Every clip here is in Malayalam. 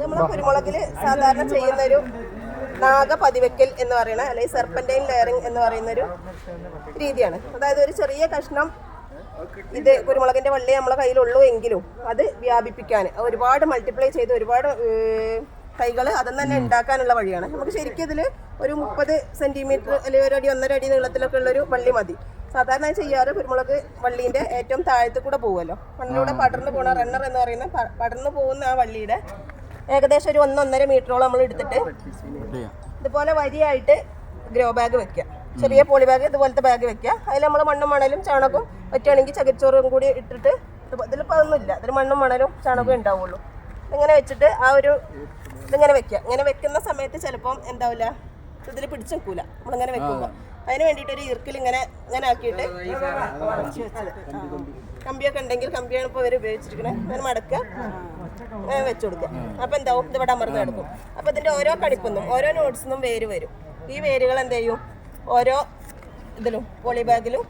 നമ്മൾ കുരുമുളകിൽ സാധാരണ ചെയ്യുന്ന ഒരു നാഗ പതിവെക്കൽ എന്ന് പറയുന്ന അല്ലെങ്കിൽ സെർപ്പന്റൈൻ ലെയറിങ് എന്ന് പറയുന്ന ഒരു രീതിയാണ്. അതായത് ഒരു ചെറിയ കഷ്ണം ഇത് കുരുമുളകിന്റെ വള്ളി നമ്മളെ കയ്യിലുള്ളൂ എങ്കിലും അത് വ്യാപിപ്പിക്കാൻ ഒരുപാട് മൾട്ടിപ്ലൈ ചെയ്ത് ഒരുപാട് തൈകൾ അതൊന്നും തന്നെ ഉണ്ടാക്കാനുള്ള വഴിയാണ്. നമുക്ക് ശരിക്കും ഇതിൽ ഒരു മുപ്പത് സെന്റിമീറ്റർ അല്ലെങ്കിൽ ഒരു അടി ഒന്നര അടി നീളത്തിലൊക്കെ ഉള്ളൊരു വള്ളി മതി. സാധാരണ ചെയ്യാറ് കുരുമുളക് വള്ളീന്റെ ഏറ്റവും താഴത്തു കൂടെ പോകുമല്ലോ മണ്ണിലൂടെ പടർന്നു പോണ റണ്ണർ എന്ന് പറയുന്ന പടർന്നു പോകുന്ന ആ വള്ളിയുടെ ഏകദേശം ഒരു ഒന്നൊന്നര മീറ്ററോളം നമ്മൾ എടുത്തിട്ട് ഇതുപോലെ വരിയായിട്ട് ഗ്രോ ബാഗ് വെക്കുക. ചെറിയ പോളി ബാഗ് ഇതുപോലത്തെ ബാഗ് വെക്കുക. അതിൽ നമ്മൾ മണ്ണും മണലും ചാണകവും പറ്റുകയാണെങ്കിൽ ചകിരിച്ചോറും കൂടി ഇട്ടിട്ട് ഇത് ഇതിലിപ്പോൾ അതൊന്നുമില്ല. ഇതിൽ മണ്ണും മണലും ചാണകവും ഉണ്ടാവുള്ളൂ. ഇങ്ങനെ വെച്ചിട്ട് ആ ഒരു ഇതിങ്ങനെ വെക്കുക. ഇങ്ങനെ വെക്കുന്ന സമയത്ത് ചിലപ്പം എന്താവില്ല? ഇതിൽ പിടിച്ചു നിൽക്കൂല. നമ്മളിങ്ങനെ വെക്കുമ്പോൾ അതിന് വേണ്ടിയിട്ട് ഒരു ഇർക്കിൽ ഇങ്ങനെ ഇങ്ങനെ ആക്കിയിട്ട് കമ്പിയൊക്കെ ഉണ്ടെങ്കിൽ കമ്പിയാണ് ഇപ്പോൾ ഇവർ ഉപയോഗിച്ചിരിക്കുന്നത് അങ്ങനെ മടക്കുക വെച്ചു കൊടുക്കുക. അപ്പൊ എന്താവും? ഇത് ഇവിടെ അമർന്ന് കിടക്കും. അപ്പൊ ഇതിന്റെ ഓരോ കണിപ്പൊന്നും ഓരോ നോട്ട്സിനും വേര് വരും. ഈ വേരുകൾ എന്ത് ചെയ്യും? ഓരോ ഇതിലും പോളി ബാഗിലും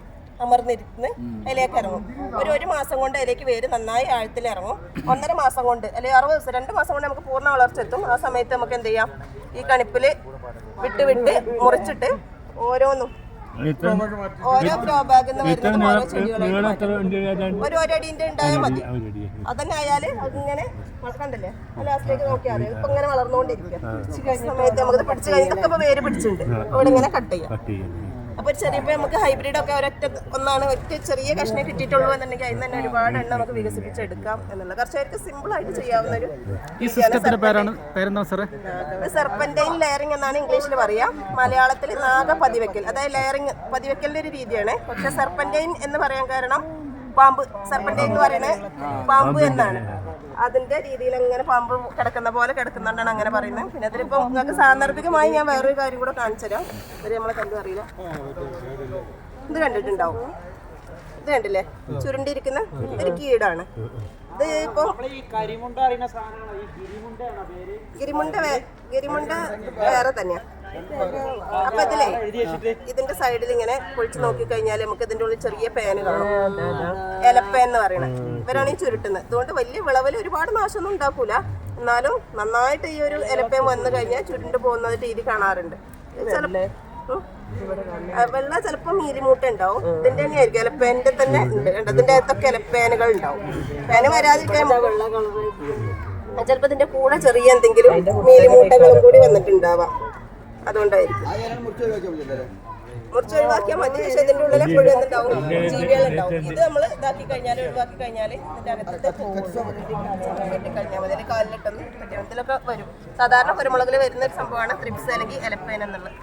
അമർന്നിരുന്ന് അതിലേക്ക് ഇറങ്ങും. ഒരു ഒരു മാസം കൊണ്ട് അതിലേക്ക് വേര് നന്നായി ആഴത്തിൽ ഇറങ്ങും. ഒന്നര മാസം കൊണ്ട് അല്ലെങ്കിൽ അറുപത് ദിവസം രണ്ട് മാസം കൊണ്ട് നമുക്ക് പൂർണ വളർച്ച എത്തും. ആ സമയത്ത് നമുക്ക് എന്ത് ചെയ്യാം? ഈ കണിപ്പിൽ വിട്ട് വിട്ട് മുറിച്ചിട്ട് ഓരോന്നും ഓരോ ഗ്രോ ബാഗിൽ നിന്ന് വരുന്നതും ഓരോ ചെടികളായിട്ട് ഒരു ഒരടിന്റെ ഉണ്ടായാൽ മതി. അതന്നെ ആയാൽ അതിങ്ങനെ കണ്ടല്ലേ ലാസ്റ്റിലേക്ക് നോക്കിയാൽ ഇപ്പൊ ഇങ്ങനെ വളർന്നുകൊണ്ടിരിക്കുക സമയത്ത് നമുക്ക് പിടിച്ചു കഴിഞ്ഞാൽ ഇതൊക്കെ വേര് പിടിച്ചിട്ടുണ്ട്. അവിടെ ഇങ്ങനെ കട്ട് ചെയ്യാം. അപ്പൊ ഒരു ചെറിയ നമുക്ക് ഹൈബ്രിഡ് ഒക്കെ ഒരൊറ്റ ഒന്നാണ്. ഒറ്റ ചെറിയ കഷ്ണം കിട്ടിയിട്ടുള്ളൂ എന്നുണ്ടെങ്കിൽ അതിന് തന്നെ ഒരുപാട് എണ്ണം നമുക്ക് വികസിപ്പിച്ചെടുക്കാം എന്നുള്ള. കർഷകർക്ക് സിമ്പിൾ ആയിട്ട് ചെയ്യാവുന്ന ഒരു ഈ സിസ്റ്റത്തിന്റെ പേരാണ് പേരെന്താ സാറേ സെർപ്പന്റൈൻ ലെയറിംഗ് എന്നാണ് ഇംഗ്ലീഷിൽ പറയാം. മലയാളത്തിൽ നാഗ പതിവെക്കൽ അതായത് ലെയറിംഗ് പതിവെക്കലിന്റെ ഒരു രീതിയാണ്. പക്ഷെ സെർപ്പന്റൈൻ എന്ന് പറയാൻ കാരണം പാമ്പ്. സെർപ്പന്റൈൻ എന്ന് പറയുന്നത് പാമ്പ് എന്നാണ്. അതിന്റെ രീതിയിൽ അങ്ങനെ പാമ്പ് കിടക്കുന്ന പോലെ കിടക്കുന്നുണ്ടാണ് അങ്ങനെ പറയുന്നത്. പിന്നെ അതിലിപ്പോ നിങ്ങൾക്ക് സാന്ദർഭികമായി ഞാൻ വേറൊരു കാര്യം കൂടെ കാണിച്ചു തരാം ഇത് നമ്മളെ കണ്ടു അറിയില്ല. ഇത് കണ്ടിട്ടുണ്ടാവും. ഇത് കണ്ടില്ലേ? ചുരുണ്ടിരിക്കുന്ന ഒരു കീടാണ്. ഇത് ഇപ്പൊ ഗിരിമുണ്ട ഗിരിമുണ്ട വേറെ തന്നെയാ. അപ്പൊ ഇതിലേ ഇതിന്റെ സൈഡിൽ ഇങ്ങനെ പൊളിച്ചു നോക്കി കഴിഞ്ഞാൽ നമുക്ക് ഇതിന്റെ ഉള്ളിൽ ചെറിയ പേന കാണും. എലപ്പേൻ എന്ന് പറയണത് ഇവരാണ് ഈ ചുരുട്ടുന്നത്. അതുകൊണ്ട് വലിയ വിളവിൽ ഒരുപാട് നാശമൊന്നും ഉണ്ടാക്കൂല. എന്നാലും നന്നായിട്ട് ഈ ഒരു എലപ്പേൻ വന്നു കഴിഞ്ഞാൽ ചുരുണ്ട് പോകുന്നത് രീതി കാണാറുണ്ട്. ചിലപ്പോ വെള്ള. ചിലപ്പോ മീലിമൂട്ട ഉണ്ടാവും. ഇതിന്റെ തന്നെ ആയിരിക്കും എലപ്പേന്റെ തന്നെ ഉണ്ട്? ഇതിന്റെ അകത്തൊക്കെ എലപ്പേനകൾ ഉണ്ടാവും. പേന വരാതിരിക്കാൻ വെള്ള കളർ ചിലപ്പോൾ ഇതിന്റെ കൂടെ ചെറിയ എന്തെങ്കിലും മീലിമൂട്ടകളും കൂടി വന്നിട്ടുണ്ടാവാം. അതുകൊണ്ടായിരിക്കും. മുറിച്ച് ഒഴിവാക്കിയാൽ മതി. പക്ഷേ ഇതിന്റെ ഉള്ളിൽ എപ്പോഴും എന്തുണ്ടാവും? ജീവികളുണ്ടാവും ഇത് നമ്മൾ ഇതാക്കി കഴിഞ്ഞാൽ ഒഴിവാക്കി കഴിഞ്ഞാൽ ഇതിന്റെ അകത്തത്തെ കെട്ടിക്കഴിഞ്ഞാൽ മതി. അല്ലെങ്കിൽ കാലിലിട്ടൊന്ന് ഇതിലൊക്കെ വരും. സാധാരണ കുരുമുളകിൽ വരുന്ന ഒരു സംഭവമാണ് ത്രിപ്സ് അല്ലെങ്കിൽ എലപ്പേൻ എന്നുള്ളത്.